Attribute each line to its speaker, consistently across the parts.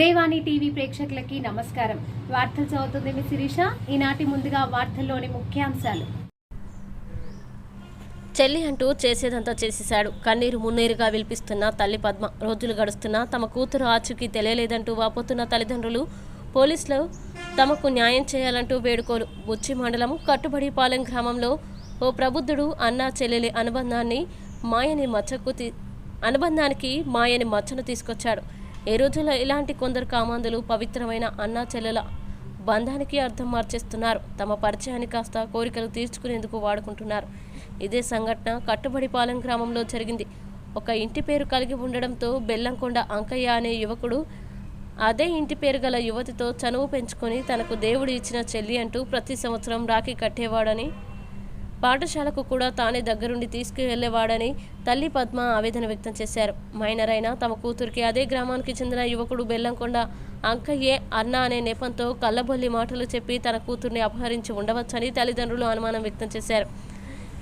Speaker 1: Udayavani TV ప్రేక్షకులకి నమస్కారం. వార్తలు చదువుతుంది మీ శిరీష. ఈనాటి ముందుగా వార్తల్లోని ముఖ్యాంశాలు.
Speaker 2: చెల్లి అంటూ చేసేదంతా చేసేశాడు. కన్నీరు మున్నీరుగా విలిపిస్తున్న తల్లి పద్మ రోజులు గడుస్తున్నా తమ కూతురు ఆచూకీ తెలియలేదంటూ వాపోతున్న తల్లిదండ్రులు పోలీసులు తమకు న్యాయం చేయాలంటూ వేడుకోలు. బుచ్చి మండలం కట్టుబడిపాలెం గ్రామంలో ఓ ప్రబుద్ధుడు అన్నా చెల్లెలి అనుబంధాన్ని మాయని మచ్చకు తీ అనుబంధానికి మాయని మచ్చను తీసుకొచ్చాడు. ఏ రోజుల్లో ఇలాంటి కొందరు కామాంధులు పవిత్రమైన అన్నా చెల్లెల బంధానికి అర్థం మార్చేస్తున్నారు. తమ పరిచయాన్ని కాస్త కోరికలు తీర్చుకునేందుకు వాడుకుంటున్నారు. ఇదే సంఘటన కట్టుబడిపాలెం గ్రామంలో జరిగింది. ఒక ఇంటి పేరు కలిగి ఉండడంతో బెల్లంకొండ అంకయ్య అనే యువకుడు అదే ఇంటి పేరు గల యువతితో చనువు పెంచుకొని తనకు దేవుడు ఇచ్చిన చెల్లి అంటూ ప్రతి సంవత్సరం రాఖీ కట్టేవాడని పాఠశాలకు కూడా తానే దగ్గరుండి తీసుకువెళ్ళేవాడని తల్లి పద్మ ఆవేదన వ్యక్తం చేశారు. మైనర్ అయిన తమ కూతురికి అదే గ్రామానికి చెందిన యువకుడు బెల్లంకొండ అంకయ్యే అన్న అనే నెపంతో కళ్ళబొల్లి మాటలు చెప్పి తన కూతుర్ని అపహరించి ఉండవచ్చని తల్లిదండ్రులు అనుమానం వ్యక్తం చేశారు.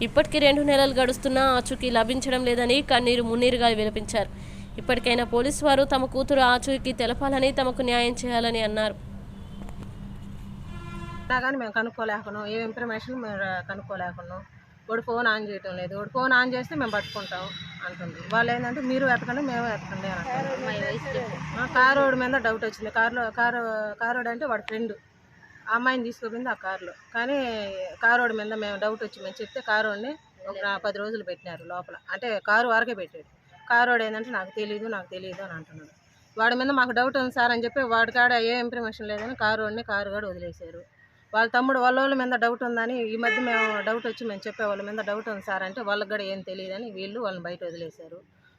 Speaker 2: ఇప్పటికీ రెండు నెలలు గడుస్తున్నా ఆచూకీ లభించడం లేదని కన్నీరు మున్నీరుగా విలపించారు. ఇప్పటికైనా పోలీసు వారు తమ కూతురు ఆచూకీ తెలపాలని తమకు న్యాయం చేయాలని అన్నారు.
Speaker 3: అయినా కానీ మేము కనుక్కోలేకున్నాం. ఏ ఇన్ఫర్మేషన్ మేము కనుక్కోలేకున్నాం. వాడు ఫోన్ ఆన్ చేయటం లేదు. వాడు ఫోన్ ఆన్ చేస్తే మేము పట్టుకుంటాం అంటుంది. వాళ్ళు ఏంటంటే మీరు వెతకండి మేము వెతకండి అని అంటారు. ఆ, కారు రోడ్డు మీద డౌట్ వచ్చింది. కారులో కారు కారు రోడ్ అంటే వాడి ఫ్రెండ్ ఆ అమ్మాయిని తీసుకుపోయింది ఆ కారులో కానీ కారు రోడ్డు మీద మేము డౌట్ వచ్చి మేము చెప్తే కారు రోడ్ని ఒక పది రోజులు పెట్టినారు లోపల. అంటే కారు వరకే పెట్టాడు. కారు రోడ్ ఏంటంటే నాకు తెలియదు నాకు తెలియదు అని అంటున్నాడు. వాడి మీద మాకు డౌట్ ఉంది సార్ అని చెప్పి వాడి కాడ ఏ ఇన్ఫర్మేషన్ లేదని కారు రోడ్ని కారు కూడా వదిలేశారు. వాళ్ళ తమ్ముడు వాళ్ళ వాళ్ళ మీద డౌట్ ఉందని ఈ మధ్య మేము డౌట్ వచ్చి మేము చెప్పే వాళ్ళ మీద డౌట్ ఉంది సార్ అంటే వాళ్ళకి కూడా ఏం తెలియదని వీళ్ళు వాళ్ళని బయట వదిలేశారు.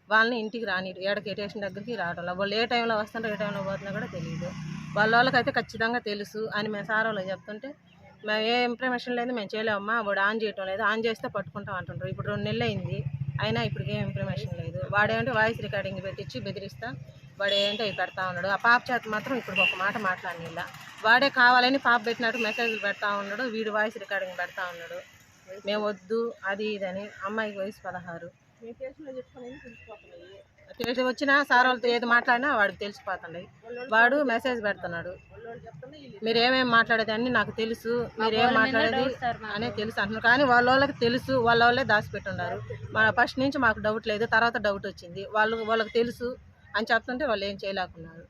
Speaker 3: వాళ్ళని ఇంటికి రాని ఏడకి స్టేషన్ దగ్గరికి రావడం వాళ్ళు ఏ టైంలో వస్తుంటారో ఏ టైంలో పోతున్నా కూడా తెలియదు. వాళ్ళ వాళ్ళకైతే ఖచ్చితంగా తెలుసు అని మేము సార్ వాళ్ళకి చెప్తుంటే మేము ఏ ఇన్ఫర్మేషన్ లేదు మేము చేయలేమమ్మా వాడు ఆన్ చేయటం లేదు ఆన్ చేస్తే పట్టుకుంటాం అంటుంటారు ఇప్పుడు రెండు నెలలు అయింది అయినా ఇప్పుడు ఏం ఇన్ఫర్మేషన్ లేదు. వాడేమంటే వాయిస్ రికార్డింగ్ పెట్టించి బెదిరిస్తా వాడు ఏంటో పెడతా ఉన్నాడు. ఆ పాప చేత మాత్రం ఇప్పుడు ఒక మాట మాట్లాడినిలా వాడే కావాలని పాప పెట్టినట్టు మెసేజ్లు పెడతా ఉన్నాడు వీడు వాయిస్ రికార్డింగ్ పెడతా ఉన్నాడు. మేము వద్దు అది ఇదని అమ్మాయికి వయసు పదహారు. తెలిసి వచ్చినా సార్ వాళ్ళతో ఏది మాట్లాడినా వాడికి తెలిసిపోతుంది. వాడు మెసేజ్ పెడుతున్నాడు. మీరు ఏమేమి మాట్లాడేది అన్ని నాకు తెలుసు మీరు ఏం మాట్లాడేది అనేది తెలుసు అంటున్నారు. కానీ వాళ్ళ వాళ్ళకి తెలుసు వాళ్ళ వాళ్ళే దాచిపెట్టున్నారు మా ఫస్ట్ నుంచి మాకు డౌట్ లేదు తర్వాత డౌట్ వచ్చింది. వాళ్ళు వాళ్ళకి తెలుసు అని చెప్తుంటే వాళ్ళు ఏం చేయలేకున్నారు.